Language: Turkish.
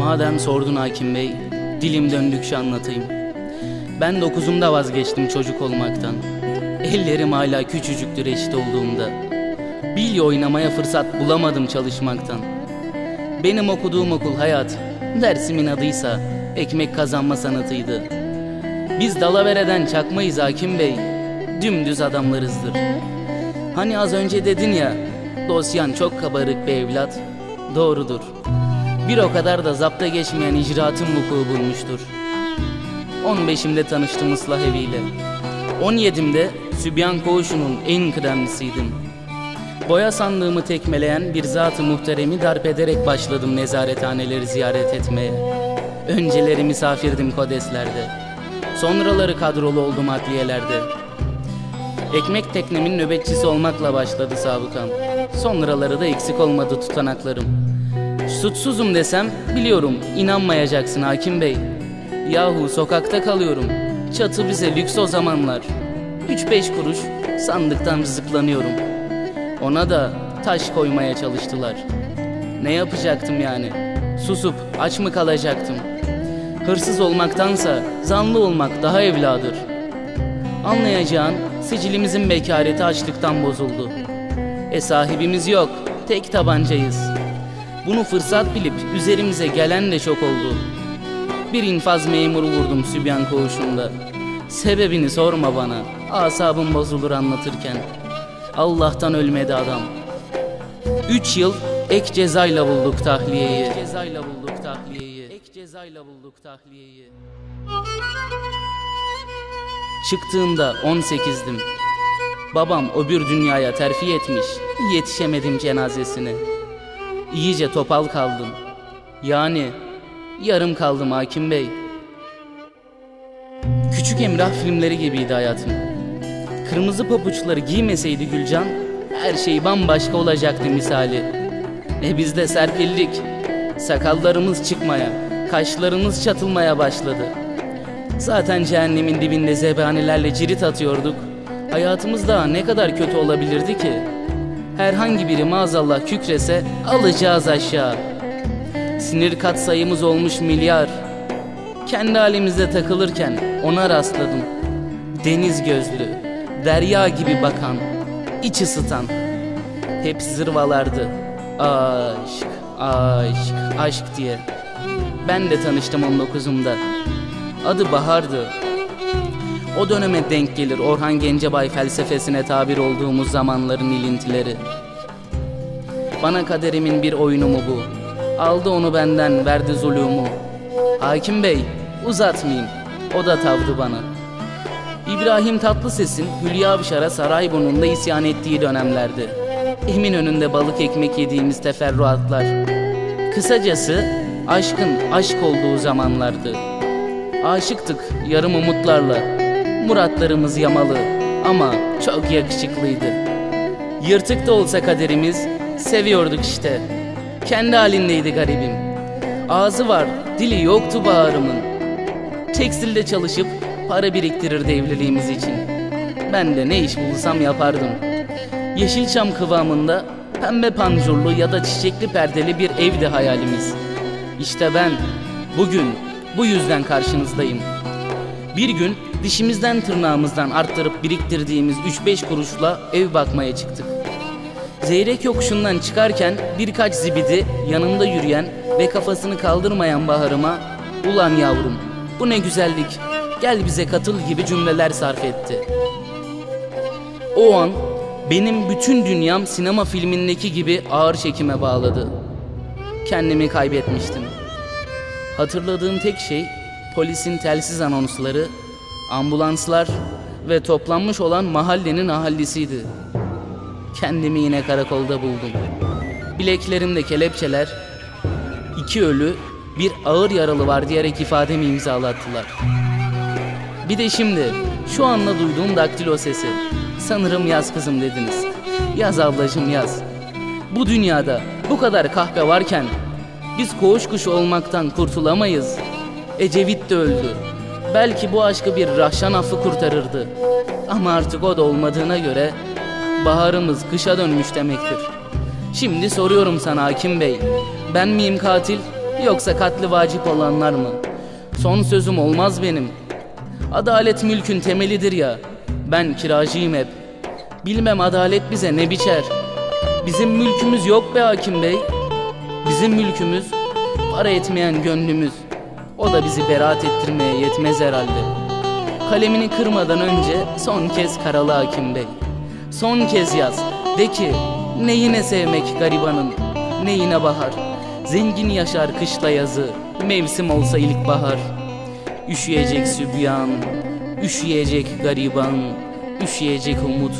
Madem sordun hakim bey, dilim döndükçe anlatayım. Ben dokuzumda vazgeçtim çocuk olmaktan. Ellerim hala küçücüktür eşit olduğumda. Bilye oynamaya fırsat bulamadım çalışmaktan. Benim okuduğum okul hayat, dersimin adıysa ekmek kazanma sanatıydı. Biz dalavereden çakmayız hakim bey, dümdüz adamlarızdır. Hani az önce dedin ya, dosyan çok kabarık bir evlat. Doğrudur. Bir o kadar da zapta geçmeyen icraatın vuku bulmuştur. 15'imde tanıştım ıslah eviyle. 17'imde Sübyan Koğuşu'nun en kıdemlisiydim. Boya sandığımı tekmeleyen bir zat-ı muhteremi darp ederek başladım nezarethaneleri ziyaret etmeye. Önceleri misafirdim kodeslerde. Sonraları kadrolu oldum adliyelerde. Ekmek teknemin nöbetçisi olmakla başladı sabıkam. Sonraları da eksik olmadı tutanaklarım. Suçsuzum desem biliyorum inanmayacaksın hakim bey. Yahu sokakta kalıyorum. Çatı bize lüks o zamanlar. 3-5 kuruş sandıktan rızıklanıyorum. Ona da taş koymaya çalıştılar. Ne yapacaktım yani? Susup aç mı kalacaktım? Hırsız olmaktansa zanlı olmak daha evladır. Anlayacağın sicilimizin bekareti açlıktan bozuldu. E sahibimiz yok, tek tabancayız. Bunu fırsat bilip üzerimize gelen de çok oldu. Bir infaz memuru vurdum Sübyan koğuşunda. Sebebini sorma bana, asabım bozulur anlatırken. Allah'tan ölmedi adam. Üç yıl ek cezayla bulduk tahliyeyi. Ek cezayla bulduk tahliyeyi. Ek cezayla bulduk tahliyeyi. Çıktığımda 18'dim. Babam öbür dünyaya terfi etmiş. Yetişemedim cenazesine. İyice topal kaldım. Yani yarım kaldım hakim bey. Küçük Emrah filmleri gibiydi hayatım. Kırmızı pabuçları giymeseydi Gülcan, her şey bambaşka olacaktı misali. E biz de serpildik. Sakallarımız çıkmaya, kaşlarımız çatılmaya başladı. Zaten cehennemin dibinde zebanilerle cirit atıyorduk. Hayatımız daha ne kadar kötü olabilirdi ki? Herhangi biri maazallah kükrese alacağız aşağı. Sinir kat sayımız olmuş milyar. Kendi halimizde takılırken ona rastladım. Deniz gözlü, derya gibi bakan, iç ısıtan. Hep zırvalardı. Aşk, aşk, aşk diye. Ben de tanıştım 19'umda. Adı Bahar'dı. O döneme denk gelir Orhan Gencebay felsefesine tabir olduğumuz zamanların ilintileri. Bana kaderimin bir oyunu mu bu? Aldı onu benden, verdi zulümü. Hakim Bey, uzatmayayım. O da tavdı bana. İbrahim Tatlıses'in Hülya Avşar'a Sarayburnu'nda isyan ettiği dönemlerdi. Emin önünde balık ekmek yediğimiz teferruatlar. Kısacası aşkın aşk olduğu zamanlardı. Aşıktık yarım umutlarla. Muratlarımız yamalı ama çok yakışıklıydı. Yırtık da olsa kaderimiz seviyorduk işte. Kendi halindeydi garibim. Ağzı var, dili yoktu bağrımın. Tekstilde çalışıp para biriktirirdi evliliğimiz için. Ben de ne iş bulsam yapardım. Yeşilçam kıvamında pembe pancurlu ya da çiçekli perdeli bir evdi hayalimiz. İşte ben bugün bu yüzden karşınızdayım. Bir gün dişimizden tırnağımızdan arttırıp biriktirdiğimiz 3-5 kuruşla ev bakmaya çıktık. Zeyrek yokuşundan çıkarken birkaç zibidi yanımda yürüyen ve kafasını kaldırmayan Bahar'ıma ''Ulan yavrum bu ne güzellik gel bize katıl'' gibi cümleler sarf etti. O an benim bütün dünyam sinema filmindeki gibi ağır çekime bağladı. Kendimi kaybetmiştim. Hatırladığım tek şey polisin telsiz anonsları, ambulanslar ve toplanmış olan mahallenin ahallisiydi. Kendimi yine karakolda buldum. Bileklerimde kelepçeler, iki ölü, bir ağır yaralı var diyerek ifademi imzalattılar. Bir de şimdi şu anda duyduğum daktilo sesi. Sanırım yaz kızım dediniz. Yaz ablacım yaz. Bu dünyada bu kadar kahpe varken biz koğuş kuşu olmaktan kurtulamayız. Ecevit de öldü. Belki bu aşkı bir rahşan affı kurtarırdı. Ama artık o da olmadığına göre baharımız kışa dönmüş demektir. Şimdi soruyorum sana hakim bey. Ben miyim katil Yoksa katli vacip olanlar mı? Son sözüm olmaz benim. Adalet mülkün temelidir ya. Ben kiracıyım hep. Bilmem adalet bize ne biçer. Bizim mülkümüz yok be hakim bey. Bizim mülkümüz para etmeyen gönlümüz. O da bizi beraat ettirmeye yetmez herhalde. Kalemini kırmadan önce son kez karalı hakim bey. Son kez yaz. De ki neyine sevmek garibanın, neyine bahar. Zengin yaşar kışla yazı, mevsim olsa ilkbahar. Üşüyecek sübyan, üşüyecek gariban, üşüyecek umut,